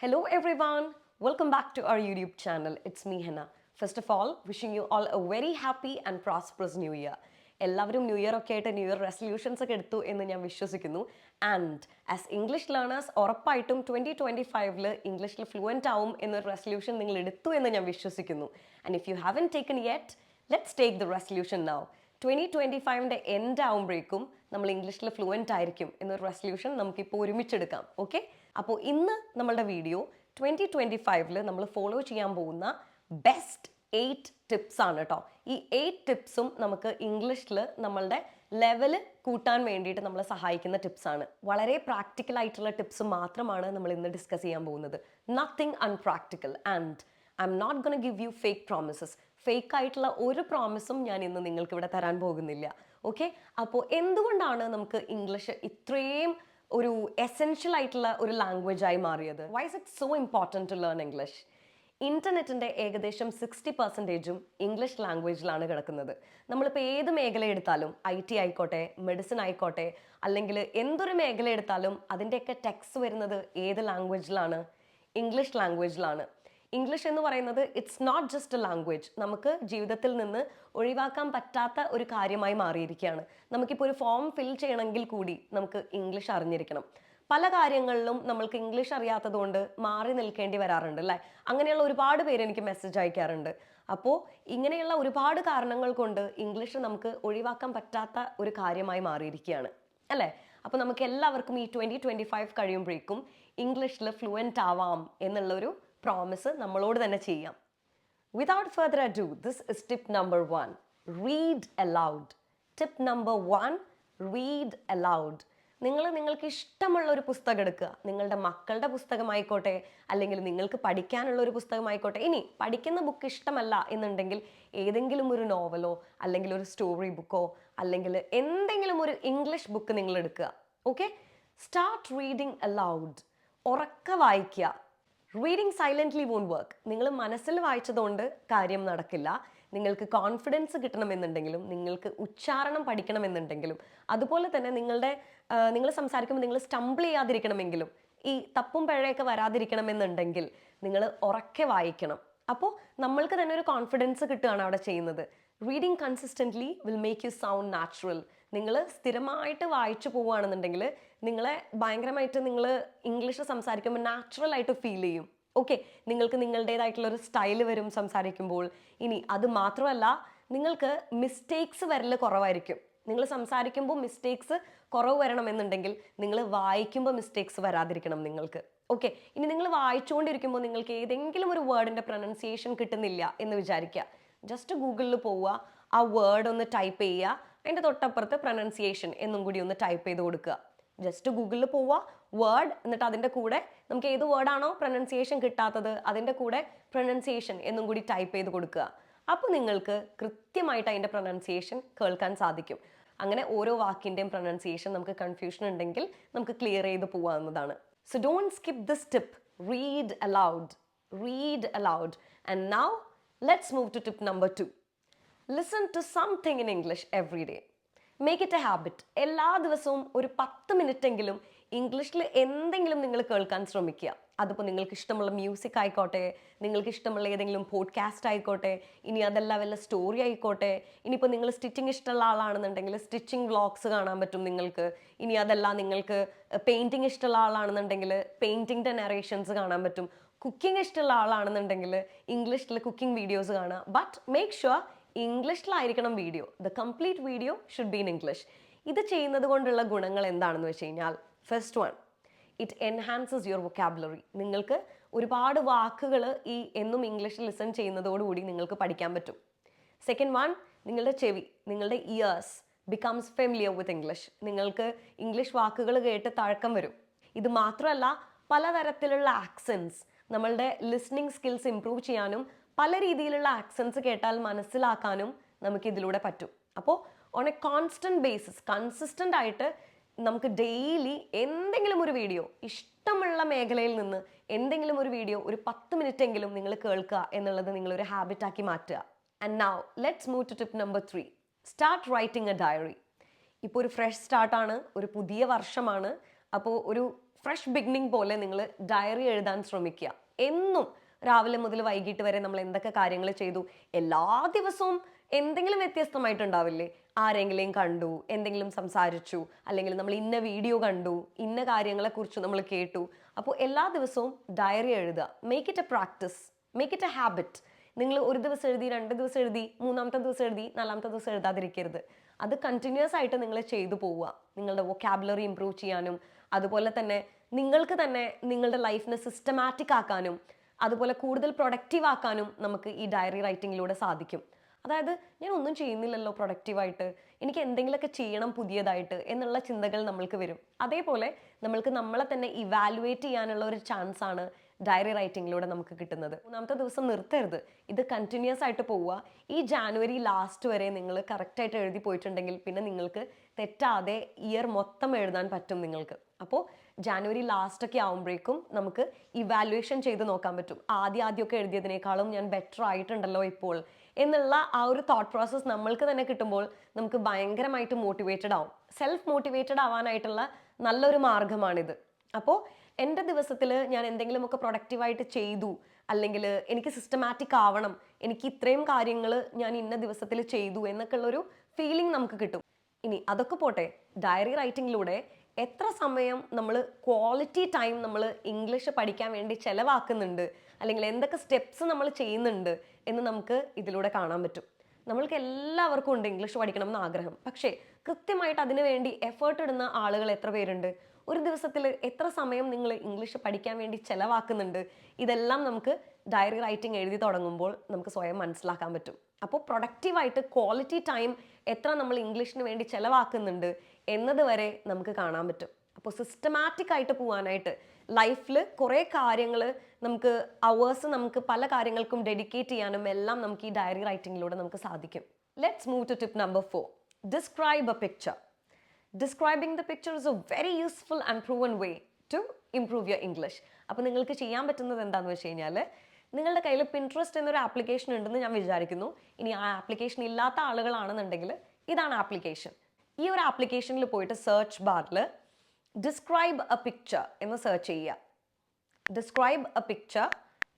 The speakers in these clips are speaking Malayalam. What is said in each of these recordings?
Hello, everyone. Welcome back to our YouTube channel. It's me, Hannah. First of all, wishing you all a very happy and prosperous new year. എല്ലാവരും ന്യൂ ഇയർ ഒക്കെ ആയിട്ട് ന്യൂ ഇയർ റെസൊല്യൂഷൻസ് ഒക്കെ എടുത്തു എന്ന് ഞാൻ വിശ്വസിക്കുന്നു ആൻഡ് ആസ് ഇംഗ്ലീഷ് ലേണേഴ്സ് ഉറപ്പായിട്ടും ട്വന്റി ട്വന്റി ഫൈവിൽ ഇംഗ്ലീഷിൽ ഫ്ലുവന്റ് ആവും എന്നൊരു റെസൊല്യൂഷൻ നിങ്ങൾ എടുത്തു എന്ന് ഞാൻ വിശ്വസിക്കുന്നു and if you haven't taken yet let's take the resolution now twenty twenty ഫൈവിന്റെ end ആവുമ്പോഴേക്കും നമ്മൾ ഇംഗ്ലീഷിൽ ഫ്ലുവന്റ് ആയിരിക്കും എന്നൊരു റെസൊല്യൂഷൻ നമുക്കിപ്പോൾ ഒരുമിച്ചെടുക്കാം. ഓക്കെ അപ്പോൾ ഇന്ന് നമ്മളുടെ വീഡിയോ ട്വന്റി ട്വന്റി ഫൈവിൽ നമ്മൾ ഫോളോ ചെയ്യാൻ പോകുന്ന ബെസ്റ്റ് എയ്റ്റ് ടിപ്സ് ആണ് കേട്ടോ ഈ എയ്റ്റ് ടിപ്സും നമുക്ക് ഇംഗ്ലീഷിൽ നമ്മളുടെ ലെവൽ കൂട്ടാൻ വേണ്ടിയിട്ട് നമ്മളെ സഹായിക്കുന്ന ടിപ്സ് ആണ്. വളരെ പ്രാക്ടിക്കൽ ആയിട്ടുള്ള ടിപ്സ് മാത്രമാണ് നമ്മൾ ഇന്ന് ഡിസ്കസ് ചെയ്യാൻ പോകുന്നത്. Nothing unpractical and I'm not gonna give you fake promises fake ആയിട്ടുള്ള ഒരു പ്രോമിസും ഞാൻ ഇന്ന് നിങ്ങൾക്ക് ഇവിടെ തരാൻ പോകുന്നില്ല. ഓക്കെ അപ്പോൾ എന്തുകൊണ്ടാണ് നമുക്ക് ഇംഗ്ലീഷ് ഇത്രയും ഒരു എസെൻഷ്യൽ ആയിട്ടുള്ള ഒരു ലാംഗ്വേജ് ആയി മാറിയത്? Why's it so important to learn English ഇന്റർനെറ്റിന്റെ ഏകദേശം സിക്സ്റ്റി പെർസെന്റേജും ഇംഗ്ലീഷ് ലാംഗ്വേജിലാണ് കിടക്കുന്നത്. നമ്മളിപ്പോൾ ഏത് മേഖല എടുത്താലും ഐ ടി ആയിക്കോട്ടെ മെഡിസിൻ ആയിക്കോട്ടെ അല്ലെങ്കിൽ എന്തൊരു മേഖല എടുത്താലും അതിന്റെയൊക്കെ ടെക്സ് വരുന്നത് ഏത് ലാംഗ്വേജിലാണ് ഇംഗ്ലീഷ് ലാംഗ്വേജിലാണ് ഇംഗ്ലീഷ് എന്ന് പറയുന്നത് it's not just a language നമുക്ക് ജീവിതത്തിൽ നിന്ന് ഒഴിവാക്കാൻ പറ്റാത്ത ഒരു കാര്യമായി മാറിയിരിക്കുകയാണ്. നമുക്കിപ്പോൾ ഒരു ഫോം ഫിൽ ചെയ്യണമെങ്കിൽ കൂടി നമുക്ക് ഇംഗ്ലീഷ് അറിഞ്ഞിരിക്കണം. പല കാര്യങ്ങളിലും നമ്മൾക്ക് ഇംഗ്ലീഷ് അറിയാത്തതുകൊണ്ട് മാറി നിൽക്കേണ്ടി വരാറുണ്ട് അല്ലേ? അങ്ങനെയുള്ള ഒരുപാട് പേര് എനിക്ക് മെസ്സേജ് അയക്കാറുണ്ട്. അപ്പോൾ ഇങ്ങനെയുള്ള ഒരുപാട് കാരണങ്ങൾ കൊണ്ട് ഇംഗ്ലീഷ് നമുക്ക് ഒഴിവാക്കാൻ പറ്റാത്ത ഒരു കാര്യമായി മാറിയിരിക്കുകയാണ്. അല്ലേ? അപ്പോൾ നമുക്ക് എല്ലാവർക്കും ഈ ട്വന്റി ട്വന്റി ഫൈവ് കഴിയുമ്പോഴേക്കും ഇംഗ്ലീഷിൽ ഫ്ലുവന്റ് ആവാം എന്നുള്ളൊരു പ്രോമിസ് നമ്മളോട് തന്നെ ചെയ്യാം. Without further do this is tip number one read aloud tip number one read aloud നിങ്ങൾ നിങ്ങൾക്ക് ഇഷ്ടമുള്ള ഒരു പുസ്തകം എടുക്കുക. നിങ്ങളുടെ മക്കളുടെ പുസ്തകമായിക്കോട്ടെ അല്ലെങ്കിൽ നിങ്ങൾക്ക് പഠിക്കാനുള്ള ഒരു പുസ്തകമായിക്കോട്ടെ. ഇനി പഠിക്കുന്ന ബുക്ക് ഇഷ്ടമല്ല എന്നുണ്ടെങ്കിൽ ഏതെങ്കിലും ഒരു നോവലോ അല്ലെങ്കിൽ ഒരു സ്റ്റോറി ബുക്കോ അല്ലെങ്കിൽ എന്തെങ്കിലും ഒരു ഇംഗ്ലീഷ് ബുക്ക് നിങ്ങൾ എടുക്കുക. ഓക്കെ സ്റ്റാർട്ട് റീഡിങ് അലൗഡ് ഉറക്ക വായിക്കുക. റീഡിങ് സൈലന്റ്ലി വോൺ വർക്ക് നിങ്ങൾ മനസ്സിൽ വായിച്ചതുകൊണ്ട് കാര്യം നടക്കില്ല. നിങ്ങൾക്ക് കോൺഫിഡൻസ് കിട്ടണമെന്നുണ്ടെങ്കിലും നിങ്ങൾക്ക് ഉച്ചാരണം പഠിക്കണമെന്നുണ്ടെങ്കിലും അതുപോലെ തന്നെ നിങ്ങളുടെ നിങ്ങൾ സംസാരിക്കുമ്പോൾ നിങ്ങൾ സ്റ്റംബിൾ ചെയ്യാതിരിക്കണമെങ്കിലും ഈ തപ്പും പിഴയൊക്കെ വരാതിരിക്കണമെന്നുണ്ടെങ്കിൽ നിങ്ങൾ ഉറക്കെ വായിക്കണം. അപ്പോൾ നമ്മൾക്ക് തന്നെ ഒരു കോൺഫിഡൻസ് കിട്ടുകയാണ് അവിടെ ചെയ്യുന്നത്. Reading consistently will make you sound natural നിങ്ങൾ സ്ഥിരമായിട്ട് വായിച്ചു പോവുകയാണെന്നുണ്ടെങ്കിൽ നിങ്ങളെ ഭയങ്കരമായിട്ട് നിങ്ങൾ ഇംഗ്ലീഷ് സംസാരിക്കുമ്പോൾ നാച്ചുറൽ ആയിട്ട് ഫീൽ ചെയ്യും. ഓക്കെ നിങ്ങൾക്ക് നിങ്ങളുടേതായിട്ടുള്ള ഒരു സ്റ്റൈൽ വരും സംസാരിക്കുമ്പോൾ. ഇനി അത് മാത്രമല്ല നിങ്ങൾക്ക് മിസ്റ്റേക്സ് വരൽ കുറവായിരിക്കും. നിങ്ങൾ സംസാരിക്കുമ്പോൾ മിസ്റ്റേക്സ് കുറവ് വരണമെന്നുണ്ടെങ്കിൽ നിങ്ങൾ വായിക്കുമ്പോൾ മിസ്റ്റേക്സ് വരാതിരിക്കണം നിങ്ങൾക്ക്. ഓക്കെ ഇനി നിങ്ങൾ വായിച്ചുകൊണ്ടിരിക്കുമ്പോൾ നിങ്ങൾക്ക് ഏതെങ്കിലും ഒരു വേർഡിന്റെ പ്രൊനൗൺസിയേഷൻ കിട്ടുന്നില്ല എന്ന് വിചാരിക്കുക. ജസ്റ്റ് ഗൂഗിളിൽ പോവുക ആ വേർഡ് ഒന്ന് ടൈപ്പ് ചെയ്യുക അതിന്റെ തൊട്ടപ്പുറത്ത് പ്രൊനൗൺസിയേഷൻ എന്നും കൂടി ഒന്ന് ടൈപ്പ് ചെയ്ത് കൊടുക്കുക. ജസ്റ്റ് ഗൂഗിളിൽ പോവുക വേർഡ് എന്നിട്ട് അതിന്റെ കൂടെ നമുക്ക് ഏത് വേർഡാണോ പ്രൊനൗൺസിയേഷൻ കിട്ടാത്തത് അതിന്റെ കൂടെ പ്രൊനൗൺസിയേഷൻ എന്നും കൂടി ടൈപ്പ് ചെയ്ത് കൊടുക്കുക. അപ്പോൾ നിങ്ങൾക്ക് കൃത്യമായിട്ട് അതിന്റെ പ്രൊനൗൺസിയേഷൻ കേൾക്കാൻ സാധിക്കും. അങ്ങനെ ഓരോ വാക്കിന്റെയും പ്രൊനൗൺസിയേഷൻ നമുക്ക് കൺഫ്യൂഷൻ ഉണ്ടെങ്കിൽ നമുക്ക് ക്ലിയർ ചെയ്ത് പോകാവുന്നതാണ് so don't skip this tip read aloud read aloud and now let's move to tip number two listen to something in English every day make it a habit എല്ലാ ദിവസവും ഒരു പത്ത് മിനിറ്റ് എങ്കിലും ഇംഗ്ലീഷിൽ എന്തെങ്കിലും നിങ്ങൾ കേൾക്കാൻ ശ്രമിക്കുക. അതിപ്പോൾ നിങ്ങൾക്ക് ഇഷ്ടമുള്ള മ്യൂസിക് ആയിക്കോട്ടെ നിങ്ങൾക്ക് ഇഷ്ടമുള്ള ഏതെങ്കിലും പോഡ്കാസ്റ്റ് ആയിക്കോട്ടെ ഇനി അതല്ല വല്ല സ്റ്റോറി ആയിക്കോട്ടെ ഇനിയിപ്പോൾ നിങ്ങൾ സ്റ്റിച്ചിങ് ഇഷ്ടമുള്ള ആളാണെന്നുണ്ടെങ്കിൽ സ്റ്റിച്ചിങ് വ്ളോഗ്സ് കാണാൻ പറ്റും നിങ്ങൾക്ക്. ഇനി അതല്ല നിങ്ങൾക്ക് പെയിന്റിങ് ഇഷ്ടമുള്ള ആളാണെന്നുണ്ടെങ്കിൽ പെയിന്റിങ്ങിന്റെ നറേഷൻസ് കാണാൻ പറ്റും. കുക്കിംഗ് ഇഷ്ടമുള്ള ആളാണെന്നുണ്ടെങ്കിൽ ഇംഗ്ലീഷിൽ കുക്കിംഗ് വീഡിയോസ് കാണുക. But make sure ഇംഗ്ലീഷിലായിരിക്കണം video. The complete video should be in English ഇത് ചെയ്യുന്നത് കൊണ്ടുള്ള ഗുണങ്ങൾ എന്താണെന്ന് വെച്ച് കഴിഞ്ഞാൽ first one it enhances your vocabulary നിങ്ങൾക്ക് ഒരുപാട് വാക്കുകൾ ഈ എന്നും ഇംഗ്ലീഷിൽ ലിസൺ ചെയ്യുന്നതോടുകൂടി നിങ്ങൾക്ക് പഠിക്കാൻ പറ്റും. സെക്കൻഡ് വൺ നിങ്ങളുടെ ചെവി നിങ്ങളുടെ ears becomes familiar with English നിങ്ങൾക്ക് ഇംഗ്ലീഷ് വാക്കുകൾ കേട്ട് തഴക്കം വരും. ഇത് മാത്രമല്ല പലതരത്തിലുള്ള ആക്സെൻസ് നമ്മളുടെ ലിസ്ണിംഗ് സ്കിൽസ് ഇംപ്രൂവ് ചെയ്യാനും പല രീതിയിലുള്ള ആക്സൻസ് കേട്ടാൽ മനസ്സിലാക്കാനും നമുക്ക് ഇതിലൂടെ പറ്റും. അപ്പോൾ on a constant basis consistent ആയിട്ട് നമുക്ക് ഡെയിലി എന്തെങ്കിലും ഒരു വീഡിയോ ഇഷ്ടമുള്ള മേഖലയിൽ നിന്ന് എന്തെങ്കിലും ഒരു വീഡിയോ ഒരു പത്ത് മിനിറ്റ് എങ്കിലും നിങ്ങൾ കേൾക്കുക എന്നുള്ളത് നിങ്ങളൊരു ഹാബിറ്റാക്കി മാറ്റുക. And now let's move to tip number three start writing a diary ഇപ്പോൾ ഒരു ഫ്രഷ് സ്റ്റാർട്ടാണ് ഒരു പുതിയ വർഷമാണ്. അപ്പോൾ ഒരു ഫ്രഷ് ബിഗിനിങ് പോലെ നിങ്ങൾ ഡയറി എഴുതാൻ ശ്രമിക്കുക. എന്നും രാവിലെ മുതൽ വൈകിട്ട് വരെ നമ്മൾ എന്തൊക്കെ കാര്യങ്ങൾ ചെയ്തു? എല്ലാ ദിവസവും എന്തെങ്കിലും വ്യത്യസ്തമായിട്ടുണ്ടാവില്ലേ? ആരെങ്കിലും കണ്ടു എന്തെങ്കിലും സംസാരിച്ചു അല്ലെങ്കിൽ നമ്മൾ ഇന്ന വീഡിയോ കണ്ടു ഇന്ന കാര്യങ്ങളെക്കുറിച്ച് നമ്മൾ കേട്ടു. അപ്പോൾ എല്ലാ ദിവസവും ഡയറി എഴുതുക. Make it a practice make it a habit നിങ്ങൾ ഒരു ദിവസം എഴുതി രണ്ട് ദിവസം എഴുതി മൂന്നാമത്തെ ദിവസം എഴുതി നാലാമത്തെ ദിവസം എഴുതാതിരിക്കരുത്. അത് കണ്ടിന്യൂസ് ആയിട്ട് നിങ്ങൾ ചെയ്തു പോവുക. നിങ്ങളുടെ വൊക്കാബുലറി ഇമ്പ്രൂവ് ചെയ്യാനും അതുപോലെ തന്നെ നിങ്ങൾക്ക് തന്നെ നിങ്ങളുടെ ലൈഫിനെ സിസ്റ്റമാറ്റിക് ആക്കാനും അതുപോലെ കൂടുതൽ പ്രൊഡക്റ്റീവ് ആക്കാനും നമുക്ക് ഈ ഡയറി റൈറ്റിങ്ങിലൂടെ സാധിക്കും. അതായത് ഞാൻ ഒന്നും ചെയ്യുന്നില്ലല്ലോ പ്രൊഡക്റ്റീവായിട്ട് എനിക്ക് എന്തെങ്കിലുമൊക്കെ ചെയ്യണം പുതിയതായിട്ട് എന്നുള്ള ചിന്തകൾ നമ്മൾക്ക് വരും. അതേപോലെ നമ്മൾക്ക് നമ്മളെ തന്നെ ഇവാലുവേറ്റ് ചെയ്യാനുള്ള ഒരു ചാൻസ് ആണ് ഡയറി റൈറ്റിങ്ങിലൂടെ നമുക്ക് കിട്ടുന്നത്. മൂന്നാമത്തെ ദിവസം നിർത്തരുത്. ഇത് കണ്ടിന്യൂസ് ആയിട്ട് പോവുക. ഈ ജാനുവരി ലാസ്റ്റ് വരെ നിങ്ങൾ കറക്റ്റായിട്ട് എഴുതി പോയിട്ടുണ്ടെങ്കിൽ പിന്നെ നിങ്ങൾക്ക് തെറ്റാതെ ഇയർ മൊത്തം എഴുതാൻ പറ്റും നിങ്ങൾക്ക്. അപ്പോൾ ജാനുവരി ലാസ്റ്റ് ഒക്കെ ആകുമ്പോഴേക്കും നമുക്ക് ഇവാലുവേഷൻ ചെയ്ത് നോക്കാൻ പറ്റും. ആദ്യം ആദ്യമൊക്കെ എഴുതിയതിനേക്കാളും ഞാൻ ബെറ്റർ ആയിട്ടുണ്ടല്ലോ ഇപ്പോൾ എന്നുള്ള ആ ഒരു തോട്ട് പ്രോസസ്സ് നമ്മൾക്ക് തന്നെ കിട്ടുമ്പോൾ നമുക്ക് ഭയങ്കരമായിട്ട് മോട്ടിവേറ്റഡ് ആവും. സെൽഫ് മോട്ടിവേറ്റഡ് ആവാനായിട്ടുള്ള നല്ലൊരു മാർഗമാണിത്. അപ്പോൾ എന്റെ ദിവസത്തിൽ ഞാൻ എന്തെങ്കിലുമൊക്കെ പ്രൊഡക്റ്റീവായിട്ട് ചെയ്തു അല്ലെങ്കിൽ എനിക്ക് സിസ്റ്റമാറ്റിക് ആവണം എനിക്ക് ഇത്രയും കാര്യങ്ങൾ ഞാൻ ഇന്ന ദിവസത്തിൽ ചെയ്തു എന്നൊക്കെ ഉള്ളൊരു ഫീലിംഗ് നമുക്ക് കിട്ടും. ഇനി അതൊക്കെ പോട്ടെ ഡയറി റൈറ്റിങ്ങിലൂടെ എത്ര സമയം നമ്മൾ ക്വാളിറ്റി ടൈം നമ്മൾ ഇംഗ്ലീഷ് പഠിക്കാൻ വേണ്ടി ചിലവാക്കുന്നുണ്ട്? അല്ലെങ്കിൽ എന്തൊക്കെ സ്റ്റെപ്സ് നമ്മൾ ചെയ്യുന്നുണ്ട്? എന്ന് നമുക്ക് ഇതിലൂടെ കാണാൻ പറ്റും. നമ്മൾക്ക് എല്ലാവർക്കും ഉണ്ട് ഇംഗ്ലീഷ് പഠിക്കണം എന്ന് ആഗ്രഹം. പക്ഷേ കൃത്യമായിട്ട് അതിനു വേണ്ടി എഫേർട്ട് ഇടുന്ന ആളുകൾ എത്ര പേരുണ്ട്? ഒരു ദിവസത്തിൽ എത്ര സമയം നിങ്ങൾ ഇംഗ്ലീഷ് പഠിക്കാൻ വേണ്ടി ചിലവാക്കുന്നുണ്ട്? ഇതെല്ലാം നമുക്ക് ഡയറി റൈറ്റിംഗ് എഴുതി തുടങ്ങുമ്പോൾ നമുക്ക് സ്വയം മനസ്സിലാക്കാൻ പറ്റും. അപ്പോൾ പ്രൊഡക്റ്റീവായിട്ട് ക്വാളിറ്റി ടൈം എത്ര നമ്മൾ ഇംഗ്ലീഷിന് വേണ്ടി ചെലവാക്കുന്നുണ്ട്? എന്നത് വരെ നമുക്ക് കാണാൻ പറ്റും. അപ്പോൾ സിസ്റ്റമാറ്റിക് ആയിട്ട് പോകാനായിട്ട് ലൈഫിൽ കുറേ കാര്യങ്ങൾ നമുക്ക് അവേഴ്സ് നമുക്ക് പല കാര്യങ്ങൾക്കും ഡെഡിക്കേറ്റ് ചെയ്യാനും എല്ലാം നമുക്ക് ഈ ഡയറി റൈറ്റിങ്ങിലൂടെ നമുക്ക് സാധിക്കും. Let's move to tip number four describe a picture describing the picture is a very useful and proven way to improve your English അപ്പോൾ നിങ്ങൾക്ക് ചെയ്യാൻ പറ്റുന്നത് എന്താണെന്ന് വെച്ച് കഴിഞ്ഞാൽ നിങ്ങളുടെ കയ്യിൽ പിൻട്രസ്റ്റ് എന്നൊരു ആപ്ലിക്കേഷൻ ഉണ്ടെന്ന് ഞാൻ വിചാരിക്കുന്നു. ഇനി ആ ആപ്ലിക്കേഷൻ ഇല്ലാത്ത ആളുകളാണെന്നുണ്ടെങ്കിൽ ഇതാണ് ആപ്ലിക്കേഷൻ ഈ ഒരു ആപ്ലിക്കേഷനിൽ പോയിട്ട് സെർച്ച് ബാറിൽ ഡിസ്ക്രൈബ് എ പിക്ചർ എന്ന് സെർച്ച് ചെയ്യുക. ഡിസ്ക്രൈബ് എ പിക്ചർ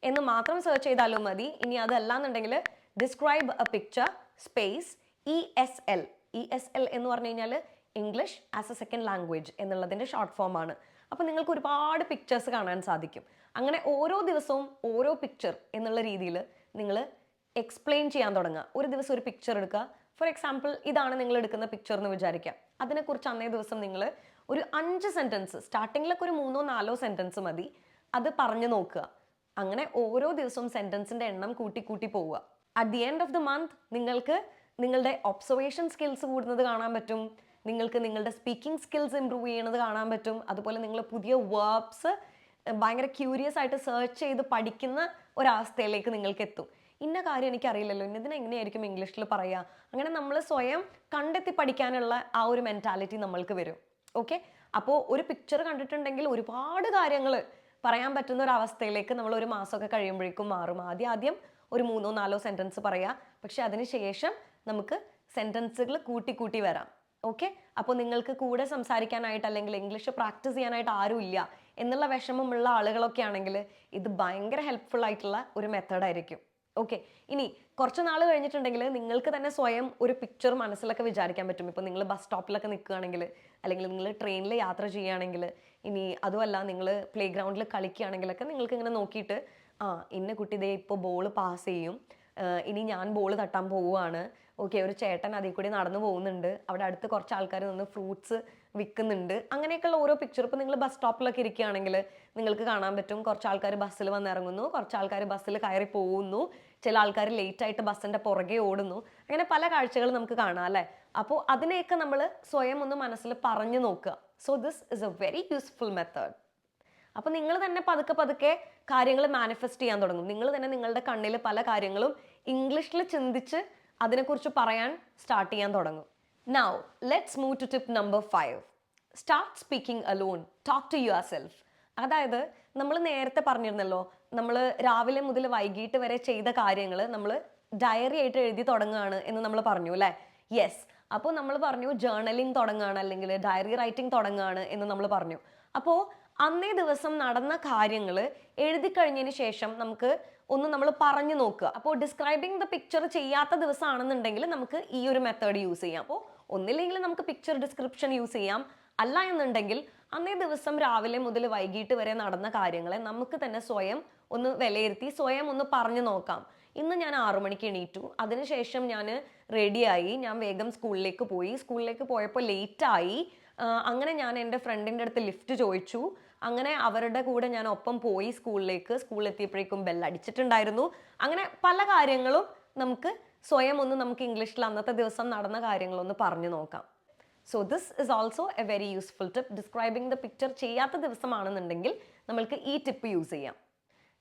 എന്ന് മാത്രം സെർച്ച് ചെയ്താലും മതി. ഇനി അതല്ലാന്നുണ്ടെങ്കിൽ describe a picture space E S L E S L എന്ന് പറഞ്ഞു കഴിഞ്ഞാൽ English as a second language എന്നുള്ളതിന്റെ ഷോർട്ട് ഫോം ആണ്. അപ്പോൾ നിങ്ങൾക്ക് ഒരുപാട് പിക്ചേഴ്സ് കാണാൻ സാധിക്കും. അങ്ങനെ ഓരോ ദിവസവും ഓരോ പിക്ചർ എന്നുള്ള രീതിയിൽ നിങ്ങൾ എക്സ്പ്ലെയിൻ ചെയ്യാൻ തുടങ്ങുക. ഒരു ദിവസം ഒരു പിക്ചർ എടുക്കുക. ഫോർ എക്സാമ്പിൾ ഇതാണ് നിങ്ങൾ എടുക്കുന്ന പിക്ചർ എന്ന് വിചാരിക്കാം. അതിനെക്കുറിച്ച് അന്നേ ദിവസം നിങ്ങൾ ഒരു അഞ്ച് സെന്റൻസ് സ്റ്റാർട്ടിങ്ങിലൊക്കെ ഒരു മൂന്നോ നാലോ സെന്റൻസ് മതി. അത് പറഞ്ഞു നോക്കുക. അങ്ങനെ ഓരോ ദിവസവും സെന്റൻസിന്റെ എണ്ണം കൂട്ടി കൂട്ടി പോവുക. At the end of the month നിങ്ങൾക്ക് നിങ്ങളുടെ ഒബ്സർവേഷൻ സ്കിൽസ് കൂടുന്നത് കാണാൻ പറ്റും. നിങ്ങൾക്ക് നിങ്ങളുടെ സ്പീക്കിംഗ് സ്കിൽസ് ഇമ്പ്രൂവ് ചെയ്യണത് കാണാൻ പറ്റും. അതുപോലെ നിങ്ങൾ പുതിയ വേർബ്സ് ഭയങ്കര ക്യൂരിയസ് ആയിട്ട് സെർച്ച് ചെയ്ത് പഠിക്കുന്ന ഒരവസ്ഥയിലേക്ക് നിങ്ങൾക്ക് എത്തും ഇന്ന കാര്യം എനിക്കറിയില്ലല്ലോ. ഇന്നതിനെ എങ്ങനെയായിരിക്കും ഇംഗ്ലീഷിൽ പറയുക അങ്ങനെ നമ്മൾ സ്വയം കണ്ടെത്തി പഠിക്കാനുള്ള ആ ഒരു മെന്റാലിറ്റി നമ്മൾക്ക് വരും. ഓക്കെ അപ്പോൾ ഒരു പിക്ചർ കണ്ടിട്ടുണ്ടെങ്കിൽ ഒരുപാട് കാര്യങ്ങൾ പറയാൻ പറ്റുന്ന ഒരു അവസ്ഥയിലേക്ക് നമ്മൾ ഒരു മാസമൊക്കെ കഴിയുമ്പോഴേക്കും മാറും. ആദ്യം ആദ്യം ഒരു മൂന്നോ നാലോ സെന്റൻസ് പറയാം. പക്ഷെ അതിനുശേഷം നമുക്ക് സെന്റൻസുകൾ കൂട്ടി കൂട്ടി വരാം. ഓക്കെ അപ്പോൾ നിങ്ങൾക്ക് കൂടെ സംസാരിക്കാനായിട്ട് അല്ലെങ്കിൽ ഇംഗ്ലീഷ് പ്രാക്ടീസ് ചെയ്യാനായിട്ട് ആരുമില്ല എന്നുള്ള വിഷമമുള്ള ആളുകളൊക്കെ ആണെങ്കിൽ ഇത് ഭയങ്കര ഹെൽപ്ഫുൾ ആയിട്ടുള്ള ഒരു മെത്തേഡായിരിക്കും ഓക്കെ ഇനി കുറച്ച് നാൾ കഴിഞ്ഞിട്ടുണ്ടെങ്കിൽ നിങ്ങൾക്ക് തന്നെ സ്വയം ഒരു പിക്ചർ മനസ്സിലൊക്കെ വിചാരിക്കാൻ പറ്റും. ഇപ്പോൾ നിങ്ങൾ ബസ് സ്റ്റോപ്പിലൊക്കെ നിൽക്കുകയാണെങ്കിൽ അല്ലെങ്കിൽ നിങ്ങൾ ട്രെയിനിൽ യാത്ര ചെയ്യുകയാണെങ്കിൽ ഇനി അതുമല്ല നിങ്ങൾ പ്ലേ ഗ്രൗണ്ടിൽ കളിക്കുകയാണെങ്കിലൊക്കെ നിങ്ങൾക്ക് ഇങ്ങനെ നോക്കിയിട്ട് ആ ഇന്ന കുട്ടി ദേ ഇപ്പോൾ ബോൾ പാസ് ചെയ്യും. ഇനി ഞാൻ ബോൾ തട്ടാൻ പോവുകയാണ്. ഓക്കെ ഒരു ചേട്ടൻ അതിൽ കൂടി നടന്നു പോകുന്നുണ്ട്. അവിടെ അടുത്ത് കുറച്ച് ആൾക്കാർ നിന്ന് ഫ്രൂട്ട്സ് വിൽക്കുന്നുണ്ട്. അങ്ങനെയൊക്കെയുള്ള ഓരോ പിക്ചർ ഇപ്പോൾ നിങ്ങൾ ബസ് സ്റ്റോപ്പിലൊക്കെ ഇരിക്കുകയാണെങ്കിൽ നിങ്ങൾക്ക് കാണാൻ പറ്റും. കുറച്ച് ആൾക്കാർ ബസ്സിൽ വന്നിറങ്ങുന്നു. കുറച്ച് ആൾക്കാർ ബസ്സിൽ കയറി പോകുന്നു. ചില ആൾക്കാർ ലേറ്റ് ആയിട്ട് ബസ്സിന്റെ പുറകെ ഓടുന്നു. അങ്ങനെ പല കാഴ്ചകൾ നമുക്ക് കാണാം അല്ലേ? അപ്പോൾ അതിനെയൊക്കെ നമ്മൾ സ്വയം ഒന്ന് മനസ്സിൽ പറഞ്ഞു നോക്കുക. So this is a very useful method അപ്പോൾ നിങ്ങൾ തന്നെ പതുക്കെ പതുക്കെ കാര്യങ്ങൾ മാനിഫെസ്റ്റ് ചെയ്യാൻ തുടങ്ങും. നിങ്ങൾ തന്നെ നിങ്ങളുടെ കണ്ണിൽ പല കാര്യങ്ങളും ഇംഗ്ലീഷിൽ ചിന്തിച്ച് അതിനെക്കുറിച്ച് പറയാൻ സ്റ്റാർട്ട് ചെയ്യാൻ തുടങ്ങും. Now let's move to tip number five start speaking alone talk to yourself അതായത് നമ്മൾ നേരത്തെ പറഞ്ഞിരുന്നല്ലോ നമ്മൾ രാവിലെ മുതൽ വൈകിട്ട് വരെ ചെയ്ത കാര്യങ്ങൾ നമ്മൾ ഡയറി ആയിട്ട് എഴുതി തുടങ്ങുകയാണ് എന്ന് നമ്മൾ പറഞ്ഞു അല്ലേ? യെസ് അപ്പോൾ നമ്മൾ പറഞ്ഞു ജേർണലിംഗ് തുടങ്ങുകയാണ് അല്ലെങ്കിൽ ഡയറി റൈറ്റിംഗ് തുടങ്ങുകയാണ് എന്ന് നമ്മൾ പറഞ്ഞു. അപ്പോൾ അന്നേ ദിവസം നടന്ന കാര്യങ്ങൾ എഴുതി കഴിഞ്ഞതിന് ശേഷം നമുക്ക് ഒന്ന് നമ്മൾ പറഞ്ഞു നോക്കുക. അപ്പോൾ ഡിസ്ക്രൈബിംഗ് ദ പിക്ചർ ചെയ്യാത്ത ദിവസമാണെന്നുണ്ടെങ്കിൽ നമുക്ക് ഈ ഒരു മെത്തേഡ് യൂസ് ചെയ്യാം. അപ്പോൾ ഒന്നില്ലെങ്കിൽ നമുക്ക് പിക്ചർ ഡിസ്ക്രിപ്ഷൻ യൂസ് ചെയ്യാം. അല്ല എന്നുണ്ടെങ്കിൽ അന്നേ ദിവസം രാവിലെ മുതൽ വൈകിട്ട് വരെ നടന്ന കാര്യങ്ങളെ നമുക്ക് തന്നെ സ്വയം ഒന്ന് വിലയിരുത്തി സ്വയം ഒന്ന് പറഞ്ഞു നോക്കാം. ഇന്ന് ഞാൻ ആറു മണിക്ക് എണീറ്റു. അതിനുശേഷം ഞാൻ റെഡിയായി ഞാൻ വേഗം സ്കൂളിലേക്ക് പോയി. സ്കൂളിലേക്ക് പോയപ്പോൾ ലേറ്റായി അങ്ങനെ ഞാൻ എന്റെ ഫ്രണ്ടിന്റെ അടുത്ത് ലിഫ്റ്റ് ചോദിച്ചു. അങ്ങനെ അവരുടെ കൂടെ ഞാൻ ഒപ്പം പോയി സ്കൂളിലേക്ക്. സ്കൂളിലെത്തിയപ്പോഴേക്കും ബെൽ അടിച്ചിട്ടുണ്ടായിരുന്നു. അങ്ങനെ പല കാര്യങ്ങളും നമുക്ക് സ്വയം ഒന്ന് നമുക്ക് ഇംഗ്ലീഷിൽ അന്നത്തെ ദിവസം നടന്ന കാര്യങ്ങളൊന്ന് പറഞ്ഞു നോക്കാം. So this is also a very useful tip describing the picture ചെയ്യാത്ത ദിവസമാണെന്നുണ്ടെങ്കിൽ നമ്മൾക്ക് ഈ ടിപ്പ് യൂസ് ചെയ്യാം.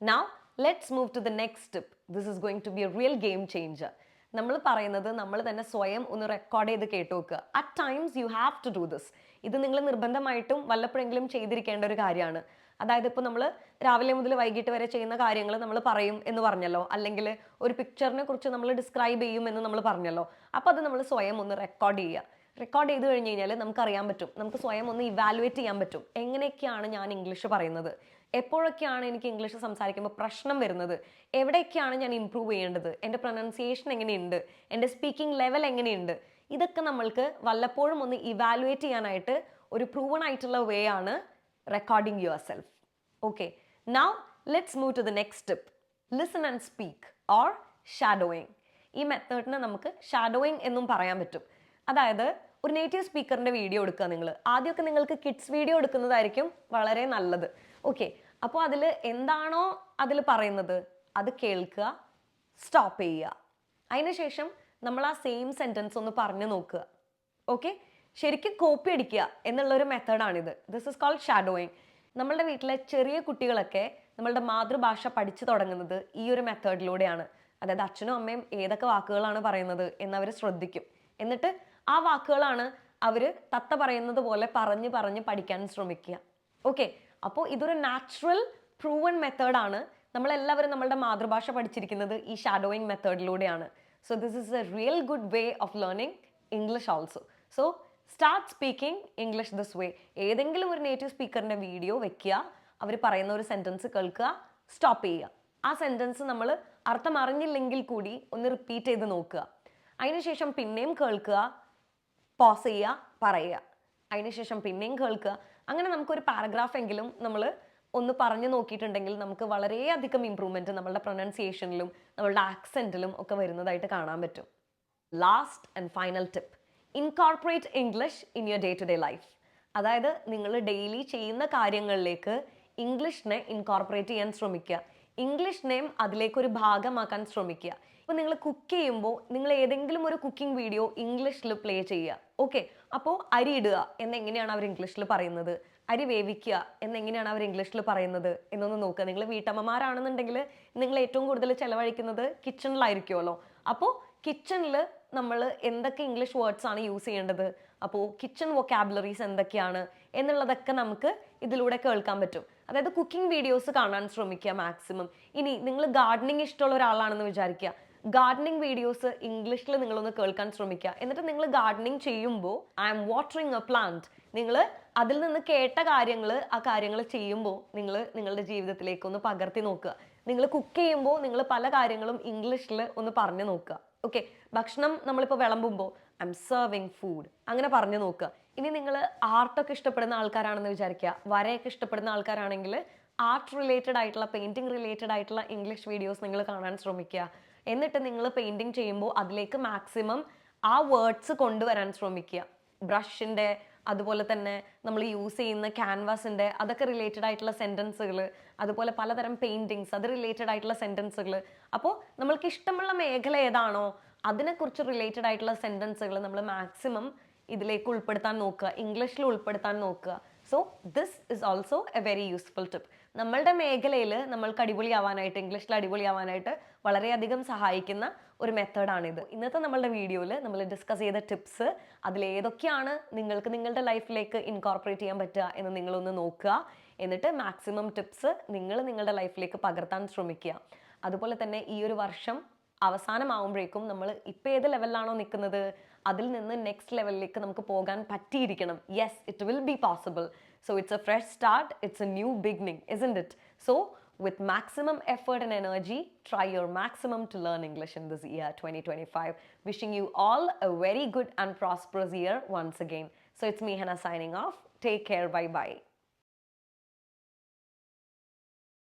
Now let's move to the next tip this is going to be a real game changer നമ്മൾ പറയുന്നത് നമ്മൾ തന്നെ സ്വയം ഒന്ന് റെക്കോർഡ് ചെയ്ത് കേട്ടു നോക്കുക. At times you have to do this ഇത് നിങ്ങൾ നിർബന്ധമായിട്ടും വല്ലപ്പോഴെങ്കിലും ചെയ്തിരിക്കേണ്ട ഒരു കാര്യമാണ്. അതായത് ഇപ്പോൾ നമ്മൾ രാവിലെ മുതൽ വൈകിട്ട് വരെ ചെയ്യുന്ന കാര്യങ്ങൾ നമ്മൾ പറയും എന്ന് പറഞ്ഞല്ലോ. അല്ലെങ്കിൽ ഒരു പിക്ചറിനെ കുറിച്ച് നമ്മൾ ഡിസ്ക്രൈബ് ചെയ്യും എന്ന് നമ്മൾ പറഞ്ഞല്ലോ. അപ്പോൾ അത് നമ്മൾ സ്വയം ഒന്ന് റെക്കോർഡ് ചെയ്യുക. റെക്കോർഡ് ചെയ്ത് കഴിഞ്ഞ് കഴിഞ്ഞാൽ നമുക്ക് അറിയാൻ പറ്റും. നമുക്ക് സ്വയം ഒന്ന് ഇവാലുവേറ്റ് ചെയ്യാൻ പറ്റും. എങ്ങനെയൊക്കെയാണ് ഞാൻ ഇംഗ്ലീഷ് പറയുന്നത്? എപ്പോഴൊക്കെയാണ് എനിക്ക് ഇംഗ്ലീഷ് സംസാരിക്കുമ്പോൾ പ്രശ്നം വരുന്നത്? എവിടെയൊക്കെയാണ് ഞാൻ ഇമ്പ്രൂവ് ചെയ്യേണ്ടത്? എന്റെ പ്രൊനൗൺസിയേഷൻ എങ്ങനെയുണ്ട്? എന്റെ സ്പീക്കിംഗ് ലെവൽ എങ്ങനെയുണ്ട്? ഇതൊക്കെ നമ്മൾക്ക് വല്ലപ്പോഴും ഒന്ന് ഇവാലുവേറ്റ് ചെയ്യാനായിട്ട് ഒരു പ്രൂവൺ ആയിട്ടുള്ള വേ ആണ് recording yourself okay now let's move to the next step listen and speak or shadowing ഈ മെത്തേഡിന് നമുക്ക് ഷാഡോയിങ് എന്നും പറയാൻ പറ്റും. അതായത് ഒരു നേറ്റീവ് സ്പീക്കറിന്റെ വീഡിയോ എടുക്കുക നിങ്ങൾ ആദ്യമൊക്കെ നിങ്ങൾക്ക് കിഡ്സ് വീഡിയോ എടുക്കുന്നതായിരിക്കും വളരെ നല്ലത്. ഓക്കെ അപ്പോൾ അതിൽ എന്താണോ അതിൽ പറയുന്നത്? അത് കേൾക്കുക സ്റ്റോപ്പ് ചെയ്യുക. അതിനുശേഷം നമ്മൾ ആ സെയിം സെന്റൻസ് ഒന്ന് പറഞ്ഞു നോക്കുക. ഓക്കെ ശരിക്കും കോപ്പി അടിക്കുക എന്നുള്ളൊരു മെത്തേഡാണിത് ദിസ് ഇസ് കോൾഡ് ഷാഡോയിങ് നമ്മളുടെ വീട്ടിലെ ചെറിയ കുട്ടികളൊക്കെ നമ്മളുടെ മാതൃഭാഷ പഠിച്ചു തുടങ്ങുന്നത് ഈ ഒരു മെത്തേഡിലൂടെയാണ് അതായത് അച്ഛനും അമ്മയും ഏതൊക്കെ വാക്കുകളാണ് പറയുന്നത് എന്നവർ ശ്രദ്ധിക്കും. എന്നിട്ട് ആ വാക്കുകളാണ് അവർ തത്ത പറയുന്നത് പോലെ പറഞ്ഞ് പറഞ്ഞ് പഠിക്കാൻ ശ്രമിക്കുക. ഓക്കെ അപ്പോൾ ഇതൊരു നാച്ചുറൽ പ്രൂവൺ മെത്തേഡാണ് നമ്മളെല്ലാവരും നമ്മളുടെ മാതൃഭാഷ പഠിച്ചിരിക്കുന്നത് ഈ shadowing മെത്തേഡിലൂടെയാണ് so this is a real good way of learning English also so start speaking English this way ഏതെങ്കിലും ഒരു നേറ്റീവ് സ്പീക്കറിന്റെ വീഡിയോ വെക്കുക. അവർ പറയുന്ന ഒരു സെന്റൻസ് കേൾക്കുക. സ്റ്റോപ്പ് ചെയ്യുക. ആ സെന്റൻസ് നമ്മൾ അർത്ഥം അറിഞ്ഞില്ലെങ്കിൽ കൂടി ഒന്ന് റിപ്പീറ്റ് ചെയ്ത് നോക്കുക. അതിനുശേഷം പിന്നെയും കേൾക്കുക. പോസ് ചെയ്യുക. പറയുക. അതിനുശേഷം പിന്നെയും കേൾക്കുക. അങ്ങനെ നമുക്കൊരു പാരഗ്രാഫ് എങ്കിലും നമ്മൾ ഒന്ന് പറഞ്ഞു നോക്കിയിട്ടുണ്ടെങ്കിൽ നമുക്ക് വളരെയധികം ഇമ്പ്രൂവ്മെന്റ് നമ്മളുടെ പ്രൊനൗൺസിയേഷനിലും നമ്മളുടെ ആക്സെന്റിലും ഒക്കെ വരുന്നതായിട്ട് കാണാൻ പറ്റും. Last and final tip incorporate English in your day to day life അതായത് നിങ്ങൾ ഡെയിലി ചെയ്യുന്ന കാര്യങ്ങളിലേക്ക് ഇംഗ്ലീഷിനെ ഇൻകോർപ്പറേറ്റ് ചെയ്യാൻ ശ്രമിക്കുക. ഇംഗ്ലീഷിനെയും അതിലേക്കൊരു ഭാഗമാക്കാൻ ശ്രമിക്കുക. ഇപ്പോൾ നിങ്ങൾ കുക്ക് ചെയ്യുമ്പോൾ നിങ്ങൾ ഏതെങ്കിലും ഒരു കുക്കിംഗ് വീഡിയോ ഇംഗ്ലീഷിൽ പ്ലേ ചെയ്യുക. ഓക്കെ അപ്പോൾ അരി ഇടുക എന്നെങ്ങനെയാണ് അവർ ഇംഗ്ലീഷിൽ പറയുന്നത്? അരി വേവിക്കുക എന്നെങ്ങനെയാണ് അവർ ഇംഗ്ലീഷിൽ പറയുന്നത്? എന്നൊന്ന് നോക്കുക നിങ്ങൾ വീട്ടമ്മമാരാണെന്നുണ്ടെങ്കിൽ നിങ്ങൾ ഏറ്റവും കൂടുതൽ ചിലവഴിക്കുന്നത് കിച്ചണിലായിരിക്കുമല്ലോ അപ്പോൾ കിച്ചണിൽ നമ്മൾ എന്തൊക്കെ ഇംഗ്ലീഷ് വേർഡ്സ് ആണ് യൂസ് ചെയ്യേണ്ടത്? അപ്പോൾ കിച്ചൺ വൊക്കാബുലറീസ് എന്തൊക്കെയാണ് എന്നുള്ളതൊക്കെ നമുക്ക് ഇതിലൂടെ കേൾക്കാൻ പറ്റും. അതായത് കുക്കിംഗ് വീഡിയോസ് കാണാൻ ശ്രമിക്കുക മാക്സിമം ഇനി നിങ്ങൾ ഗാർഡനിങ് ഇഷ്ടമുള്ള ഒരാളാണെന്ന് വിചാരിക്കുക. ഗാർഡനിങ് വീഡിയോസ് ഇംഗ്ലീഷിൽ നിങ്ങളൊന്ന് കേൾക്കാൻ ശ്രമിക്കുക. എന്നിട്ട് നിങ്ങൾ ഗാർഡനിങ് ചെയ്യുമ്പോൾ I'm watering a plant നിങ്ങൾ അതിൽ നിന്ന് കേട്ട കാര്യങ്ങൾ ആ കാര്യങ്ങൾ ചെയ്യുമ്പോൾ നിങ്ങൾ നിങ്ങളുടെ ജീവിതത്തിലേക്ക് ഒന്ന് പകർത്തി നോക്കുക. നിങ്ങൾ കുക്ക് ചെയ്യുമ്പോൾ നിങ്ങൾ പല കാര്യങ്ങളും ഇംഗ്ലീഷിൽ ഒന്ന് പറഞ്ഞു നോക്കുക. ഓക്കെ ഭക്ഷണം നമ്മളിപ്പോൾ വിളമ്പുമ്പോൾ ഐ എം സെർവിങ് ഫുഡ് അങ്ങനെ പറഞ്ഞു നോക്കുക. ഇനി നിങ്ങൾ ആർട്ടൊക്കെ ഇഷ്ടപ്പെടുന്ന ആൾക്കാരാണെന്ന് വിചാരിക്കുക. വരയൊക്കെ ഇഷ്ടപ്പെടുന്ന ആൾക്കാരാണെങ്കിൽ ആർട്ട് റിലേറ്റഡ് ആയിട്ടുള്ള പെയിന്റിങ് റിലേറ്റഡ് ആയിട്ടുള്ള ഇംഗ്ലീഷ് വീഡിയോസ് നിങ്ങൾ കാണാൻ ശ്രമിക്കുക. എന്നിട്ട് നിങ്ങൾ പെയിന്റിങ് ചെയ്യുമ്പോൾ അതിലേക്ക് മാക്സിമം ആ വേർഡ്സ് കൊണ്ടുവരാൻ ശ്രമിക്കുക. ബ്രഷിന്റെ അതുപോലെ തന്നെ നമ്മൾ യൂസ് ചെയ്യുന്ന ക്യാൻവാസിന്റെ അതൊക്കെ റിലേറ്റഡ് ആയിട്ടുള്ള സെന്റൻസുകൾ അതുപോലെ പലതരം പെയിന്റിങ്സ് അത് റിലേറ്റഡ് ആയിട്ടുള്ള സെന്റൻസുകൾ അപ്പോൾ നമ്മൾക്ക് ഇഷ്ടമുള്ള മേഖല ഏതാണോ അതിനെക്കുറിച്ച് റിലേറ്റഡ് ആയിട്ടുള്ള സെന്റൻസുകൾ നമ്മൾ മാക്സിമം ഇതിലേക്ക് ഉൾപ്പെടുത്താൻ നോക്കുക. ഇംഗ്ലീഷിൽ ഉൾപ്പെടുത്താൻ നോക്കുക. So this is also a very useful tip നമ്മളുടെ മേഖലയിൽ നമ്മൾക്ക് അടിപൊളിയാവാനായിട്ട് ഇംഗ്ലീഷിൽ അടിപൊളിയാവാനായിട്ട് വളരെയധികം സഹായിക്കുന്ന ഒരു മെത്തേഡാണിത്. ഇന്നത്തെ നമ്മളുടെ വീഡിയോയിൽ നമ്മൾ ഡിസ്കസ് ചെയ്ത ടിപ്സ് അതിലേതൊക്കെയാണ് നിങ്ങൾക്ക് നിങ്ങളുടെ ലൈഫിലേക്ക് ഇൻകോർപ്പറേറ്റ് ചെയ്യാൻ പറ്റുക എന്ന് നിങ്ങളൊന്ന് നോക്കുക. എന്നിട്ട് മാക്സിമം ടിപ്സ് നിങ്ങൾ നിങ്ങളുടെ ലൈഫിലേക്ക് പകർത്താൻ ശ്രമിക്കുക. അതുപോലെ തന്നെ ഈ ഒരു വർഷം അവസാനമാവുമ്പോഴേക്കും നമ്മൾ ഇപ്പോൾ ഏത് ലെവലിലാണോ നിൽക്കുന്നത് അതിൽ നിന്ന് നെക്സ്റ്റ് ലെവലിലേക്ക് നമുക്ക് പോകാൻ പറ്റിയിരിക്കണം. Yes it will be possible so it's a fresh start it's a new beginning isn't it So with maximum effort and energy, try your maximum to learn English in this year 2025. Wishing you all a very good and prosperous year once again. So it's me, Hannah, signing off. Take care. Bye bye.